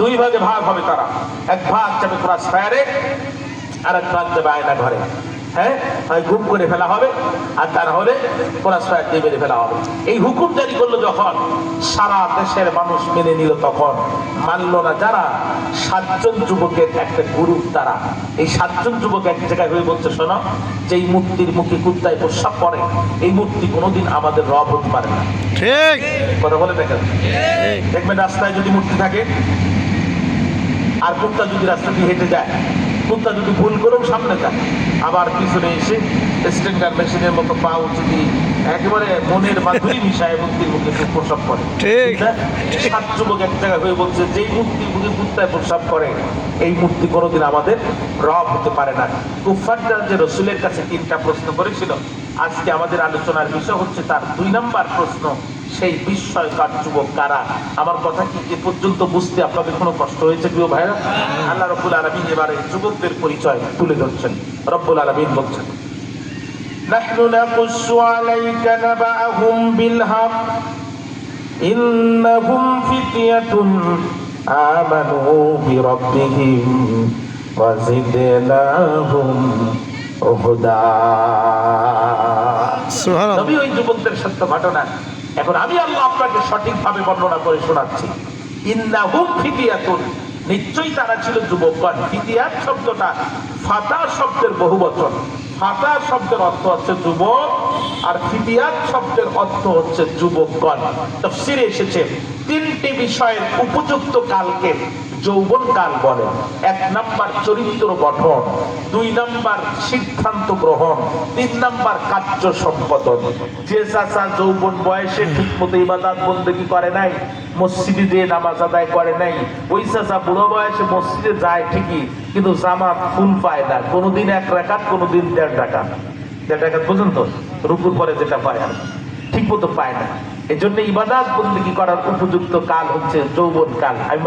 দুই ভাগে ভাগ হবে তারা। এক ভাগ যাবে ক্রস ফায়ারে আর এক ভাগ যাবে আয়না ঘরে। হ্যাঁ? হয় গুম করে ফেলা হবে আর তার হলে ক্রস ফায়ার দিয়ে মেরে ফেলা হবে। এই হুকুম জারি করল যখন সারা দেশের মানুষ মেনে নিল তখন। মানল না যারা সাতজন যুবকের একটা গ্রুপ তারা। এই সাতজন যুবক এক জায়গায় হয়ে বলছে শোনো যে এই মূর্তির মুখে কুত্তায় প্রস্রাব পড়ে এই মূর্তি কোনোদিন আমাদের রব হতে পারে না। ঠিক। কথা বলে দেখেন দেখবেন রাস্তায় যদি মূর্তি থাকে আর কুত্তা যদি রাস্তা দিয়ে হেঁটে যায় কুত্তা যদি ভুল করেও সামনে যায় আবার পিছনে এসে স্টেন্ডার মেশিনের মতো পা উঁচু দিয়ে একেবারে মনের মাধুরী মিশায় মূর্তির মুখে প্রসাব করে? সাত যুবক এক জায়গায় হয়ে বলছে যেই মূর্তির মুখে কুত্তায় প্রসাব করে এই মূর্তি কোনোদিন আমাদের রব হতে পারে না কুফারটা যে রসুলের কাছে তিনটা প্রশ্ন করেছিল আজকে আমাদের আলোচনার বিষয় হচ্ছে তার দুই নাম্বার প্রশ্ন সেই বিস্ময়কার যুবক কারা আমার কথা কি যে পর্যন্ত বুঝতে আপনাদের কোনো কষ্ট হয়েছে প্রিয় ভাইরা আল্লাহ রব্বুল আলমিন এবারে যুবকদের পরিচয় তুলে ধরছেন রব্বুল আলমিন বলছেন نحن نقص عليك نبأهم بالحق إنهم فتية آمنوا بربهم وزدناهم هدى সুবহানাল্লাহ। যুবকদের সত্য ঘটনা এখন আমি আল্লাহ আপনাকে সঠিকভাবে বর্ণনা করে শোনাচ্ছি। নিশ্চয়ই তারা ছিল যুবকগণ। শব্দটা ফাতা শব্দের বহু বচন ফাতা শব্দের অর্থ হচ্ছে যুবক, আর ফিতিয়াত শব্দের অর্থ হচ্ছে যুবকগণ। তফসিরে এসেছে, তিনটি বিষয়ের উপযুক্ত কালকে যৌবন কাল বলে। এক নাম্বার চরিত্র গঠন, দুই নাম্বার সিদ্ধান্ত গ্রহণ, তিন নাম্বার কার্য সম্পাদন। যে চাচা যৌবন বয়সে ঠিক মতো ইবাদাত বন্দেগি করে নাই, মসজিদে যে নামাজ আদায় করে নাই, ওই চাচা বুড়ো বয়সে মসজিদে যায় ঠিকই, কিন্তু জামাত ফুল পায় না। কোনোদিন এক রাকাত, কোনোদিন দেড় টাকা দেড় টাকা পর্যন্ত রুকুর পরে যেটা পায় আর ঠিক মতো পায় না। এই জন্য ইবাদাত বন্দেগি করার উপযুক্ত কাল হচ্ছে যৌবন কাল আমি